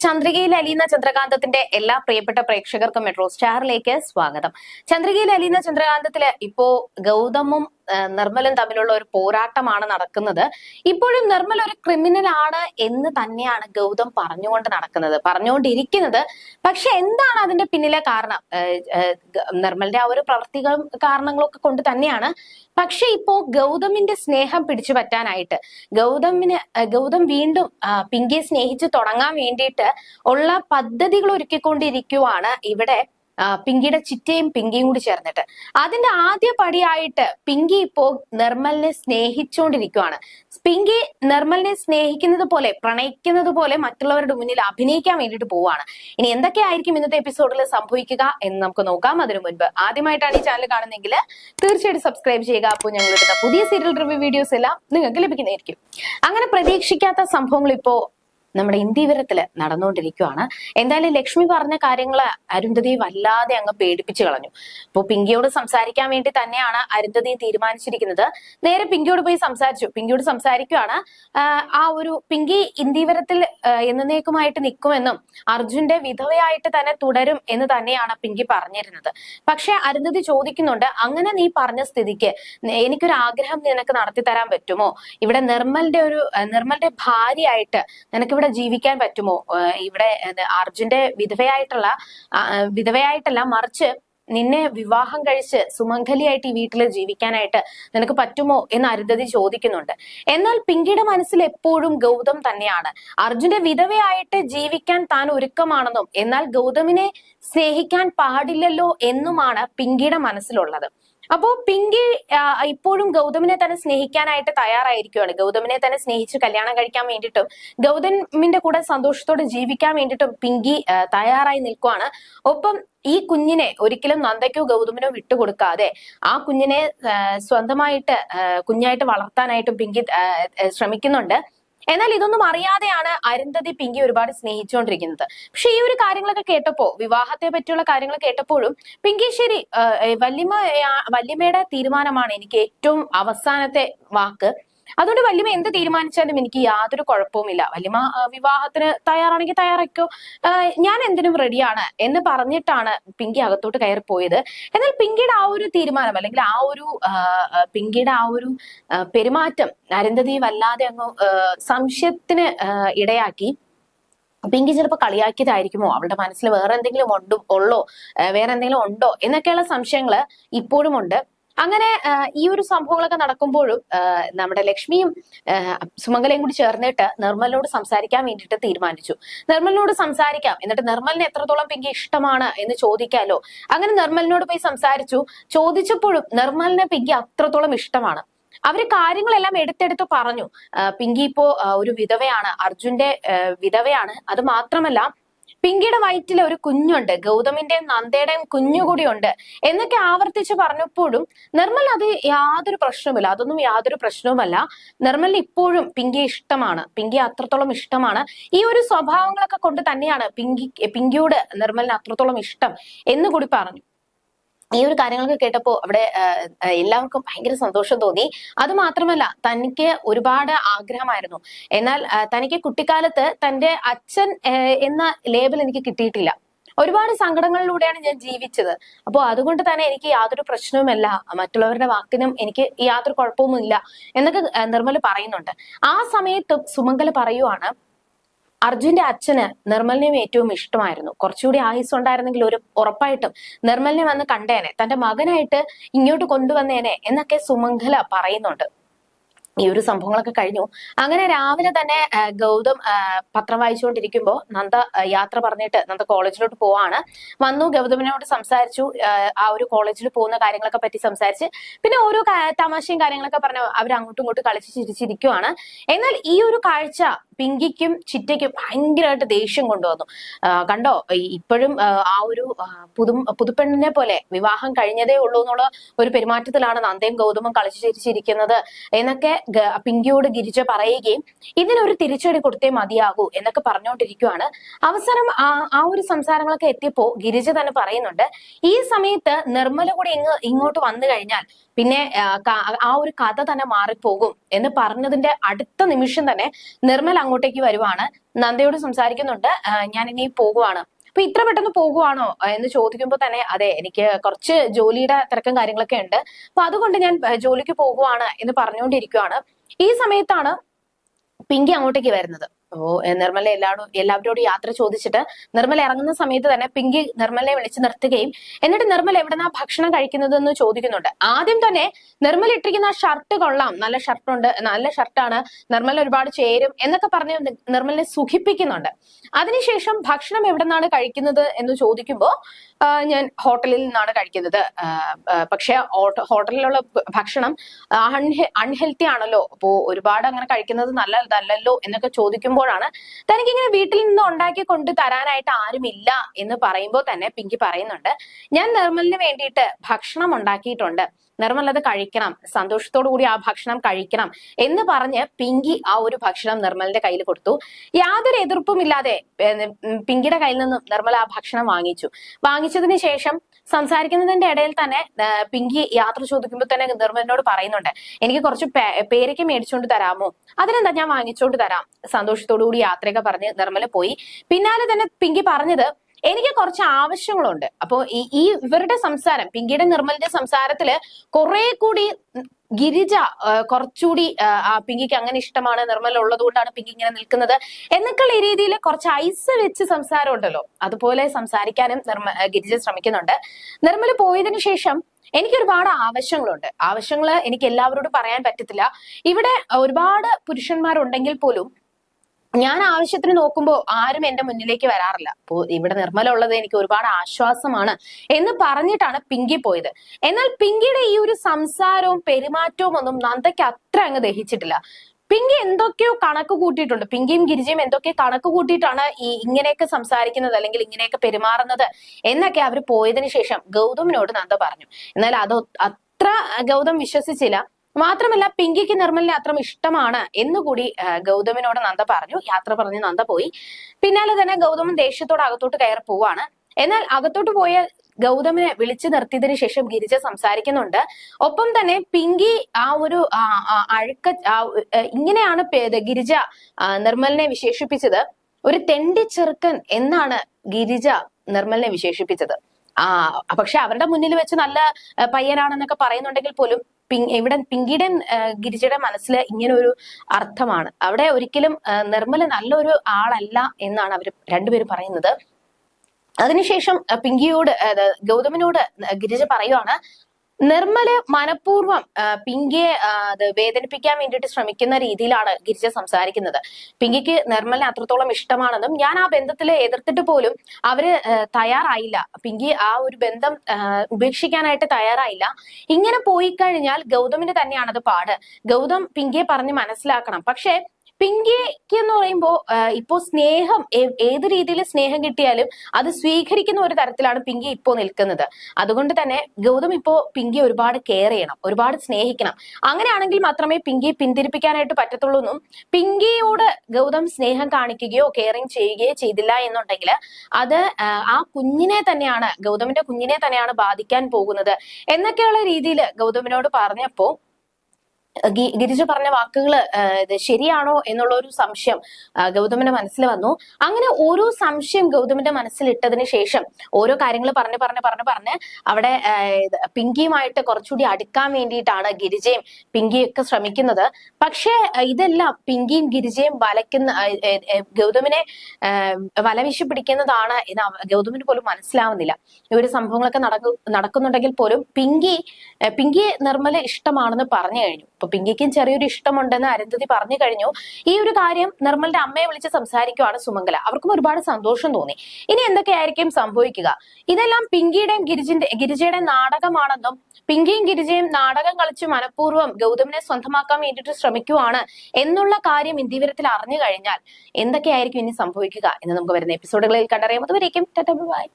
ചന്ദ്രികയിൽ അലീന ചന്ദ്രകാന്തത്തിന്റെ എല്ലാ പ്രിയപ്പെട്ട പ്രേക്ഷകർക്കും മെട്രോ സ്റ്റാറിലേക്ക് സ്വാഗതം. ചന്ദ്രികയിൽ അലീന ചന്ദ്രകാന്തത്തിൽ ഇപ്പോ ഗൗതമും നിർമ്മലും തമ്മിലുള്ള ഒരു പോരാട്ടമാണ് നടക്കുന്നത്. ഇപ്പോഴും നിർമ്മൽ ഒരു ക്രിമിനൽ ആണ് എന്ന് തന്നെയാണ് ഗൗതം പറഞ്ഞുകൊണ്ട് നടക്കുന്നത്. പറഞ്ഞുകൊണ്ടിരിക്കുന്നത്. പക്ഷെ എന്താണ് അതിന്റെ പിന്നിലെ കാരണം? നിർമ്മലിന്റെ ആ ഒരു പ്രവർത്തികളും കാരണങ്ങളൊക്കെ കൊണ്ട് തന്നെയാണ്. പക്ഷെ ഇപ്പോ ഗൗതമിന്റെ സ്നേഹം പിടിച്ചു പറ്റാനായിട്ട് ഗൗതമിന് ഗൗതം വീണ്ടും പിങ്കിയെ സ്നേഹിച്ച് തുടങ്ങാൻ വേണ്ടിയിട്ട് ഉള്ള പദ്ധതികൾ ഒരുക്കിക്കൊണ്ടിരിക്കുവാണ് ഇവിടെ പിങ്കിയുടെ ചിറ്റയും പിങ്കിയും കൂടി ചേർന്നിട്ട്. അതിന്റെ ആദ്യ പടിയായിട്ട് പിങ്കി ഇപ്പോ നിർമ്മലിനെ സ്നേഹിച്ചുകൊണ്ടിരിക്കുകയാണ് പിങ്കി നിർമ്മലിനെ സ്നേഹിക്കുന്നത് പോലെ പ്രണയിക്കുന്നത് പോലെ മറ്റുള്ളവരുടെ മുന്നിൽ അഭിനയിക്കാൻ വേണ്ടിയിട്ട് പോവാണ്. ഇനി എന്തൊക്കെയായിരിക്കും ഇന്നത്തെ എപ്പിസോഡിൽ സംഭവിക്കുക എന്ന് നമുക്ക് നോക്കാം. അതിനു മുൻപ് ആദ്യമായിട്ടാണ് ഈ ചാനൽ കാണുന്നെങ്കിൽ തീർച്ചയായിട്ടും സബ്സ്ക്രൈബ് ചെയ്യുക. അപ്പോൾ ഞങ്ങൾ എടുത്ത പുതിയ സീരിയൽ റിവ്യൂ വീഡിയോസ് എല്ലാം നിങ്ങൾക്ക് ലഭിക്കുന്നതായിരിക്കും. അങ്ങനെ പ്രതീക്ഷിക്കാത്ത സംഭവങ്ങൾ ഇപ്പോ നമ്മുടെ ഇന്ത്യവരത്തിൽ നടന്നുകൊണ്ടിരിക്കുകയാണ് എന്തായാലും ലക്ഷ്മി പറഞ്ഞ കാര്യങ്ങൾ അരുന്ധതി വല്ലാതെ അങ്ങ് പേടിപ്പിച്ചു കളഞ്ഞു. അപ്പോൾ പിങ്കിയോട് സംസാരിക്കാൻ വേണ്ടി തന്നെയാണ് അരുന്ധതി തീരുമാനിച്ചിരിക്കുന്നത്. നേരെ പിങ്കിയോട് പോയി സംസാരിച്ചു. പിങ്കിയോട് സംസാരിക്കുകയാണ് ആ ഒരു പിങ്കി ഇന്ത്യവിരത്തിൽ എന്നേക്കുമായിട്ട് നിൽക്കുമെന്നും അർജുന്റെ വിധവയായിട്ട് തന്നെ തുടരും എന്ന് തന്നെയാണ് പിങ്കി പറഞ്ഞിരുന്നത്. പക്ഷെ അരുന്ധതി ചോദിക്കുന്നുണ്ട് അങ്ങനെ നീ പറഞ്ഞ സ്ഥിതിക്ക് എനിക്കൊരു ആഗ്രഹം നിനക്ക് നടത്തി തരാൻ പറ്റുമോ? ഇവിടെ നിർമ്മലിന്റെ ഒരു നിർമ്മലിന്റെ ഭാര്യയായിട്ട് നിനക്ക് ഇവിടെ ജീവിക്കാൻ പറ്റുമോ? ഇവിടെ അർജുന്റെ വിധവയായിട്ടുള്ള വിധവയായിട്ടല്ല മറിച്ച് നിന്നെ വിവാഹം കഴിച്ച് സുമംഗലിയായിട്ട് ഈ വീട്ടിൽ ജീവിക്കാനായിട്ട് നിനക്ക് പറ്റുമോ എന്ന് അരുന്ധതി ചോദിക്കുന്നുണ്ട്. എന്നാൽ പിങ്കിയുടെ മനസ്സിൽ എപ്പോഴും ഗൗതം തന്നെയാണ്. അർജുന്റെ വിധവയായിട്ട് ജീവിക്കാൻ താൻ ഒരുക്കമാണെന്നും എന്നാൽ ഗൗതമിനെ സ്നേഹിക്കാൻ പാടില്ലല്ലോ എന്നുമാണ് പിങ്കിയുടെ മനസ്സിലുള്ളത്. അപ്പോ പിങ്കി ഇപ്പോഴും ഗൗതമിനെ തന്നെ സ്നേഹിക്കാനായിട്ട് തയ്യാറായിരിക്കുകയാണ് ഗൗതമിനെ തന്നെ സ്നേഹിച്ച് കല്യാണം കഴിക്കാൻ വേണ്ടിയിട്ടും ഗൗതമിന്റെ കൂടെ സന്തോഷത്തോടെ ജീവിക്കാൻ വേണ്ടിയിട്ടും പിങ്കി തയ്യാറായി നിൽക്കുവാണ്. ഒപ്പം ഈ കുഞ്ഞിനെ ഒരിക്കലും നന്ദയ്ക്കോ ഗൗതമിനോ വിട്ടുകൊടുക്കാതെ ആ കുഞ്ഞിനെ സ്വന്തമായിട്ട് കുഞ്ഞായിട്ട് വളർത്താനായിട്ടും പിങ്കി ശ്രമിക്കുന്നുണ്ട്. എന്നാൽ ഇതൊന്നും അറിയാതെയാണ് അരുന്ധതി പിങ്കി ഒരുപാട് സ്നേഹിച്ചുകൊണ്ടിരിക്കുന്നത് പക്ഷെ ഈ ഒരു കാര്യങ്ങളൊക്കെ കേട്ടപ്പോ വിവാഹത്തെ പറ്റിയുള്ള കാര്യങ്ങൾ കേട്ടപ്പോഴും പിങ്കി ശരി വല്യമ്മ വല്യമ്മയുടെ തീരുമാനമാണ് എനിക്ക് ഏറ്റവും അവസാനത്തെ വാക്ക്. അതുകൊണ്ട് വല്യമ്മ എന്ത് തീരുമാനിച്ചാലും എനിക്ക് യാതൊരു കുഴപ്പവുമില്ല. വല്യമ്മ വിവാഹത്തിന് തയ്യാറാണെങ്കിൽ തയ്യാറാക്കോ ഞാൻ എന്തിനും റെഡിയാണ് എന്ന് പറഞ്ഞിട്ടാണ് പിങ്കി അകത്തോട്ട് കയറി പോയത് എന്നാൽ പിങ്കിയുടെ ആ ഒരു തീരുമാനം അല്ലെങ്കിൽ ആ ഒരു പിങ്കിയുടെ ആ ഒരു പെരുമാറ്റം അരുന്ധതി വല്ലാതെ അങ്ങ് സംശയത്തിന് ഇടയാക്കി. പിങ്കി ചിലപ്പോൾ കളിയാക്കിയതായിരിക്കുമോ? അവളുടെ മനസ്സിൽ വേറെ എന്തെങ്കിലും ഉണ്ടോ ഉള്ളോ വേറെ എന്തെങ്കിലും ഉണ്ടോ എന്നൊക്കെയുള്ള സംശയങ്ങൾ ഇപ്പോഴും ഉണ്ട് അങ്ങനെ ഈ ഒരു സംഭവങ്ങളൊക്കെ നടക്കുമ്പോഴും നമ്മുടെ ലക്ഷ്മിയും സുമംഗലയും കൂടി ചേർന്നിട്ട് നിർമ്മലിനോട് സംസാരിക്കാൻ വേണ്ടിയിട്ട് തീരുമാനിച്ചു. നിർമ്മലിനോട് സംസാരിക്കാം. എന്നിട്ട് നിർമ്മലിന് എത്രത്തോളം പിങ്കി ഇഷ്ടമാണ് എന്ന് ചോദിക്കാലോ. അങ്ങനെ നിർമ്മലിനോട് പോയി സംസാരിച്ചു. ചോദിച്ചപ്പോഴും നിർമ്മലിനെ പിങ്കി അത്രത്തോളം ഇഷ്ടമാണ്. അവർ കാര്യങ്ങളെല്ലാം എടുത്തെടുത്ത് പറഞ്ഞു. പിങ്കി ഇപ്പോ ഒരു വിധവയാണ്. അർജുന്റെ വിധവയാണ്. അത് മാത്രമല്ല പിങ്കിയുടെ വയറ്റിൽ ഒരു കുഞ്ഞുണ്ട്. ഗൗതമിന്റെയും നന്ദയുടെയും കുഞ്ഞു കൂടിയുണ്ട്. എന്നൊക്കെ ആവർത്തിച്ച് പറഞ്ഞപ്പോഴും നിർമ്മൽ അത് യാതൊരു പ്രശ്നവുമില്ല. അതൊന്നും യാതൊരു പ്രശ്നവുമല്ല. നിർമ്മലിന് ഇപ്പോഴും പിങ്കി ഇഷ്ടമാണ്. പിങ്കി അത്രത്തോളം ഇഷ്ടമാണ്. ഈ ഒരു സ്വഭാവങ്ങളൊക്കെ കൊണ്ട് തന്നെയാണ് പിങ്കി പിങ്കിയോട് നിർമ്മലിന് അത്രത്തോളം ഇഷ്ടം എന്ന് കൂടി പറഞ്ഞു. ഈ ഒരു കാര്യങ്ങളൊക്കെ കേട്ടപ്പോ അവിടെ എല്ലാവർക്കും ഭയങ്കര സന്തോഷം തോന്നി. അത് മാത്രമല്ല തനിക്ക് ഒരുപാട് ആഗ്രഹമായിരുന്നു. എന്നാൽ തനിക്ക് കുട്ടിക്കാലത്ത് തന്റെ അച്ഛൻ എന്ന ലേബൽ എനിക്ക് കിട്ടിയിട്ടില്ല. ഒരുപാട് സങ്കടങ്ങളിലൂടെയാണ് ഞാൻ ജീവിച്ചത്. അപ്പോൾ അതുകൊണ്ട് തന്നെ എനിക്ക് യാതൊരു പ്രശ്നവുമല്ല. മറ്റുള്ളവരുടെ വാക്കിനും എനിക്ക് യാതൊരു കുഴപ്പവുമില്ല എന്നൊക്കെ നിർമ്മൽ പറയുന്നുണ്ട്. ആ സമയത്തും സുമംഗല പറയുവാണ് അർജുന്റെ അച്ഛന് നിർമ്മലിനെയും ഏറ്റവും ഇഷ്ടമായിരുന്നു. കുറച്ചുകൂടി ആയുസ് ഉണ്ടായിരുന്നെങ്കിൽ ഒരു ഉറപ്പായിട്ടും നിർമ്മലിനെ വന്ന് കണ്ടേനെ. തന്റെ മകനായിട്ട് ഇങ്ങോട്ട് കൊണ്ടുവന്നേനെ എന്നൊക്കെ സുമംഗല പറയുന്നുണ്ട്. ഈ ഒരു സംഭവങ്ങളൊക്കെ കഴിഞ്ഞു. അങ്ങനെ രാവിലെ തന്നെ ഗൗതം പത്രം വായിച്ചുകൊണ്ടിരിക്കുമ്പോൾ നന്ദ യാത്ര പറഞ്ഞിട്ട് നന്ദ കോളേജിലോട്ട് പോവാണ്. വന്നു ഗൗതമിനോട് സംസാരിച്ചു. ആ, ഒരു കോളേജിൽ പോകുന്ന കാര്യങ്ങളൊക്കെ പറ്റി സംസാരിച്ച് പിന്നെ ഓരോ തമാശയും കാര്യങ്ങളൊക്കെ പറഞ്ഞു അവർ അങ്ങോട്ടും ഇങ്ങോട്ടും കളിച്ച് ചിരിച്ചിരിക്കുവാണ്. എന്നാൽ ഈ ഒരു കാഴ്ച പിങ്കിക്കും ചിറ്റയ്ക്കും ഭയങ്കരമായിട്ട് ദേഷ്യം കൊണ്ടുവന്നു. കണ്ടോ? ഇപ്പോഴും ആ, ഒരു പുതു പുതുപ്പെണ്ണിനെ പോലെ വിവാഹം കഴിഞ്ഞതേ ഉള്ളൂ എന്നുള്ള ഒരു പെരുമാറ്റത്തിലാണ് നന്ദയും ഗൗതമും കളിച്ചു ചിരിച്ചിരിക്കുന്നത് എന്നൊക്കെ പിങ്കിയോട് ഗിരിജ പറയുകയും ഇതിനൊരു തിരിച്ചടി കൊടുത്തേ മതിയാകൂ എന്നൊക്കെ പറഞ്ഞുകൊണ്ടിരിക്കുവാണ് അവസരം ആ ഒരു സംസാരങ്ങളൊക്കെ എത്തിയപ്പോ ഗിരിജ തന്നെ പറയുന്നുണ്ട് ഈ സമയത്ത് നിർമ്മല കൂടി ഇങ്ങ് ഇങ്ങോട്ട് വന്നു കഴിഞ്ഞാൽ പിന്നെ ആ ഒരു കഥ തന്നെ മാറിപ്പോകും എന്ന് പറഞ്ഞതിന്റെ അടുത്ത നിമിഷം തന്നെ നിർമ്മൽ അങ്ങോട്ടേക്ക് വരുവാണ്. നന്ദയോട് സംസാരിക്കുന്നുണ്ട്. ഞാൻ ഇനി പോകുവാണ്. അപ്പൊ ഇത്ര പെട്ടെന്ന് പോകുവാണോ? എന്ന് ചോദിക്കുമ്പോൾ തന്നെ അതെ എനിക്ക് കുറച്ച് ജോലിയുടെ തിരക്കും കാര്യങ്ങളൊക്കെ ഉണ്ട്. അപ്പൊ അതുകൊണ്ട് ഞാൻ ജോലിക്ക് പോകുവാണ് എന്ന് പറഞ്ഞുകൊണ്ടിരിക്കുവാണ്. ഈ സമയത്താണ് പിങ്കി അങ്ങോട്ടേക്ക് വരുന്നത്. ഓ നിർമ്മല എല്ലാവരും എല്ലാവരോടും യാത്ര ചോദിച്ചിട്ട് നിർമ്മല ഇറങ്ങുന്ന സമയത്ത് തന്നെ പിങ്കി നിർമ്മലയെ വിളിച്ച് നിർത്തുകയും എന്നിട്ട് നിർമ്മല എവിടെന്നാ ഭക്ഷണം കഴിക്കുന്നത് എന്ന് ചോദിക്കുന്നുണ്ട്. ആദ്യം തന്നെ നിർമ്മല ഇട്ടിരിക്കുന്ന ഷർട്ട് കൊള്ളാം. നല്ല ഷർട്ടുണ്ട് നല്ല ഷർട്ടാണ് നിർമ്മല ഒരുപാട് ചേരും എന്നൊക്കെ പറഞ്ഞ് നിർമ്മലിനെ സുഖിപ്പിക്കുന്നുണ്ട്. അതിനുശേഷം ഭക്ഷണം എവിടെന്നാണ് കഴിക്കുന്നത് എന്ന് ചോദിക്കുമ്പോൾ ഞാൻ ഹോട്ടലിൽ നിന്നാണ് കഴിക്കുന്നത്. പക്ഷെ ഹോട്ടലിലുള്ള ഭക്ഷണം അൺഹെൽത്തി ആണല്ലോ. അപ്പോ ഒരുപാട് അങ്ങനെ കഴിക്കുന്നത് നല്ലതല്ലല്ലോ എന്നൊക്കെ ചോദിക്കുമ്പോഴാണ് തനിക്കിങ്ങനെ വീട്ടിൽ നിന്ന് ഉണ്ടാക്കി കൊണ്ട് തരാനായിട്ട് ആരുമില്ല എന്ന് പറയുമ്പോൾ തന്നെ പിങ്കി പറയുന്നുണ്ട്. ഞാൻ നിർമ്മലിന് വേണ്ടിയിട്ട് ഭക്ഷണം ഉണ്ടാക്കിയിട്ടുണ്ട്. നിർമ്മൽ അത് കഴിക്കണം. സന്തോഷത്തോടു കൂടി ആ ഭക്ഷണം കഴിക്കണം എന്ന് പറഞ്ഞ് പിങ്കി ആ ഒരു ഭക്ഷണം നിർമ്മലിന്റെ കയ്യിൽ കൊടുത്തു. യാതൊരു എതിർപ്പും ഇല്ലാതെ പിങ്കിയുടെ കയ്യിൽ നിന്നും നിർമ്മല ആ ഭക്ഷണം വാങ്ങിച്ചു. വാങ്ങിച്ചതിന് ശേഷം സംസാരിക്കുന്നതിന്റെ ഇടയിൽ തന്നെ പിങ്കി യാത്ര ചോദിക്കുമ്പോൾ തന്നെ നിർമ്മലിനോട് പറയുന്നുണ്ട് എനിക്ക് കുറച്ച് പേരയ്ക്ക് മേടിച്ചുകൊണ്ട് തരാമോ? അതിനെന്താ ഞാൻ വാങ്ങിച്ചുകൊണ്ട് തരാം? സന്തോഷത്തോടു കൂടി യാത്രയൊക്കെ പറഞ്ഞ് നിർമ്മല പോയി. പിന്നാലെ തന്നെ പിങ്കി പറഞ്ഞത് എനിക്ക് കുറച്ച് ആവശ്യങ്ങളുണ്ട്. അപ്പോ ഈ ഈ ഇവരുടെ സംസാരം പിങ്കിയുടെ നിർമ്മലിന്റെ സംസാരത്തിൽ കുറെ കൂടി ഗിരിജ കുറച്ചുകൂടി പിങ്കിക്ക് അങ്ങനെ ഇഷ്ടമാണ് നിർമ്മല ഉള്ളത് കൊണ്ടാണ് പിങ്കി ഇങ്ങനെ നിൽക്കുന്നത് എന്നൊക്കെയുള്ള രീതിയിൽ കുറച്ച് ഐസ് വെച്ച് സംസാരം ഉണ്ടല്ലോ. അതുപോലെ സംസാരിക്കാനും നിർമ്മ ഗിരിജ ശ്രമിക്കുന്നുണ്ട്. നിർമ്മല പോയതിനു ശേഷം എനിക്ക് ഒരുപാട് ആവശ്യങ്ങളുണ്ട്. ആവശ്യങ്ങൾ എനിക്ക് എല്ലാവരോടും പറയാൻ പറ്റത്തില്ല. ഇവിടെ ഒരുപാട് പുരുഷന്മാരുണ്ടെങ്കിൽ പോലും ഞാൻ ആവശ്യത്തിന് നോക്കുമ്പോൾ ആരും എന്റെ മുന്നിലേക്ക് വരാറില്ല. അപ്പോ ഇവിടെ നിർമ്മല ഉള്ളത് എനിക്ക് ഒരുപാട് ആശ്വാസമാണ് എന്ന് പറഞ്ഞിട്ടാണ് പിങ്കി പോയത്. എന്നാൽ പിങ്കിയുടെ ഈ ഒരു സംസാരവും പെരുമാറ്റവും ഒന്നും നന്ദയ്ക്ക് അത്ര അങ്ങ് ദഹിച്ചിട്ടില്ല. പിങ്കി എന്തൊക്കെയോ കണക്ക് കൂട്ടിയിട്ടുണ്ട്. പിങ്കിയും ഗിരിജയും എന്തൊക്കെ കണക്ക് കൂട്ടിയിട്ടാണ് ഈ ഇങ്ങനെയൊക്കെ സംസാരിക്കുന്നത് അല്ലെങ്കിൽ ഇങ്ങനെയൊക്കെ പെരുമാറുന്നത് എന്നൊക്കെ അവർ പോയതിനു ശേഷം ഗൗതമിനോട് നന്ദ പറഞ്ഞു. എന്നാൽ അത് അത്ര ഗൗതം വിശ്വസിച്ചില്ല. മാത്രമല്ല പിങ്കിക്ക് നിർമ്മലിനെ അത്ര ഇഷ്ടമാണ് എന്നുകൂടി ഗൗതമിനോട് നന്ദ പറഞ്ഞു. യാത്ര പറഞ്ഞ് നന്ദ പോയി. പിന്നാലെ തന്നെ ഗൗതമൻ ദേഷ്യത്തോട് അകത്തോട്ട് കയറി പോവാണ്. എന്നാൽ അകത്തോട്ട് പോയ ഗൗതമിനെ വിളിച്ചു നിർത്തിയതിനു ശേഷം ഗിരിജ സംസാരിക്കുന്നുണ്ട്. ഒപ്പം തന്നെ പിങ്കി ആ ഒരു അഴുക്ക ഇങ്ങനെയാണ് ഗിരിജ നിർമ്മലിനെ വിശേഷിപ്പിച്ചത്. ഒരു തെണ്ടി ചെറുക്കൻ എന്നാണ് ഗിരിജ നിർമ്മലിനെ വിശേഷിപ്പിച്ചത്. ആ പക്ഷെ അവരുടെ മുന്നിൽ വെച്ച് നല്ല പയ്യനാണെന്നൊക്കെ പറയുന്നുണ്ടെങ്കിൽ പോലും ഇവിടെ പിങ്കിയുടെ ഗിരിജയുടെ മനസ്സിൽ ഇങ്ങനെ ഒരു അർത്ഥമാണ്. അവിടെ ഒരിക്കലും നിർമ്മല നല്ലൊരു ആളല്ല എന്നാണ് അവർ രണ്ടുപേരും പറയുന്നത്. അതിനുശേഷം പിങ്കിയോട് ഗൗതമിനോട് ഗിരിജ പറയുവാണ് നിർമ്മൽ മനഃപൂർവം പിങ്കിയെ അത് വേദനിപ്പിക്കാൻ വേണ്ടിയിട്ട് ശ്രമിക്കുന്ന രീതിയിലാണ് ഗിരിജ സംസാരിക്കുന്നത്. പിങ്കിക്ക് നിർമ്മലിനെ അത്രത്തോളം ഇഷ്ടമാണെന്നും ഞാൻ ആ ബന്ധത്തിൽ എതിർത്തിട്ട് പോലും അവർ തയ്യാറായില്ല. പിങ്കി ആ ഒരു ബന്ധം ഉപേക്ഷിക്കാനായിട്ട് തയ്യാറായില്ല. ഇങ്ങനെ പോയി കഴിഞ്ഞാൽ ഗൗതമിന് തന്നെയാണത് പാട്. ഗൗതം പിങ്കിയെ പറഞ്ഞ് മനസ്സിലാക്കണം. പക്ഷേ പിങ്കിക്ക് എന്ന് പറയുമ്പോൾ ഇപ്പോ സ്നേഹം ഏത് രീതിയിൽ സ്നേഹം കിട്ടിയാലും അത് സ്വീകരിക്കുന്ന ഒരു തരത്തിലാണ് പിങ്കി ഇപ്പോ നിൽക്കുന്നത്. അതുകൊണ്ട് തന്നെ ഗൗതം ഇപ്പോ പിങ്കി ഒരുപാട് കെയർ ചെയ്യണം ഒരുപാട് സ്നേഹിക്കണം. അങ്ങനെയാണെങ്കിൽ മാത്രമേ പിങ്കി പിന്തിരിപ്പിക്കാനായിട്ട് പറ്റത്തുള്ളൂ എന്നും പിങ്കിയോട് ഗൗതം സ്നേഹം കാണിക്കുകയോ കെയറിങ് ചെയ്യുകയോ ചെയ്തില്ല എന്നുണ്ടെങ്കിൽ അത് ആ, കുഞ്ഞിനെ തന്നെയാണ് ഗൗതമിന്റെ കുഞ്ഞിനെ തന്നെയാണ് ബാധിക്കാൻ പോകുന്നത് എന്നൊക്കെയുള്ള രീതിയിൽ ഗൗതമിനോട് പറഞ്ഞപ്പോ ഗി- ഗിരിജ പറഞ്ഞ വാക്കുകൾ ശരിയാണോ എന്നുള്ള ഒരു സംശയം ഗൗതമന്റെ മനസ്സിൽ വന്നു. അങ്ങനെ ഓരോ സംശയം ഗൗതമന്റെ മനസ്സിൽ ഇട്ടതിന് ശേഷം ഓരോ കാര്യങ്ങൾ പറഞ്ഞ് പറഞ്ഞ് പറഞ്ഞ് പറഞ്ഞ് അവിടെ പിങ്കിയുമായിട്ട് കുറച്ചുകൂടി അടുക്കാൻ വേണ്ടിയിട്ടാണ് ഗിരിജയും പിങ്കിയും ഒക്കെ ശ്രമിക്കുന്നത്. പക്ഷേ ഇതെല്ലാം പിങ്കിയും ഗിരിജയും വലയ്ക്കുന്ന ഗൗതമിനെ വലവീശി പിടിക്കുന്നതാണ് എന്ന് ഗൗതമിന് പോലും മനസ്സിലാവുന്നില്ല. ഈ ഒരു സംഭവങ്ങളൊക്കെ നടക്കു നടക്കുന്നുണ്ടെങ്കിൽ പോലും പിങ്കി പിങ്കിയെ പിങ്കി നിർമ്മല ഇഷ്ടമാണെന്ന് പറഞ്ഞു കഴിഞ്ഞു. അപ്പൊ പിങ്കിക്കും ചെറിയൊരു ഇഷ്ടമുണ്ടെന്ന് അരുന്ധതി പറഞ്ഞു കഴിഞ്ഞു. ഈ ഒരു കാര്യം നിർമ്മലിന്റെ അമ്മയെ വിളിച്ച് സംസാരിക്കുവാണ് സുമംഗല. അവർക്കും ഒരുപാട് സന്തോഷം തോന്നി. ഇനി എന്തൊക്കെയായിരിക്കും സംഭവിക്കുക? ഇതെല്ലാം പിങ്കിയുടെയും ഗിരിജിന്റെ ഗിരിജയുടെയും നാടകമാണെന്നും പിങ്കിയും ഗിരിജയും നാടകം കളിച്ച് മനഃപൂർവം ഗൗതമിനെ സ്വന്തമാക്കാൻ വേണ്ടിയിട്ട് ശ്രമിക്കുവാണ് എന്നുള്ള കാര്യം ഇന്ത്യവരത്തിൽ അറിഞ്ഞു കഴിഞ്ഞാൽ എന്തൊക്കെയായിരിക്കും ഇനി സംഭവിക്കുക എന്ന് നമുക്ക് വരുന്ന എപ്പിസോഡുകളിൽ കണ്ടറിയാം. അതുവരേക്കും ബൈ.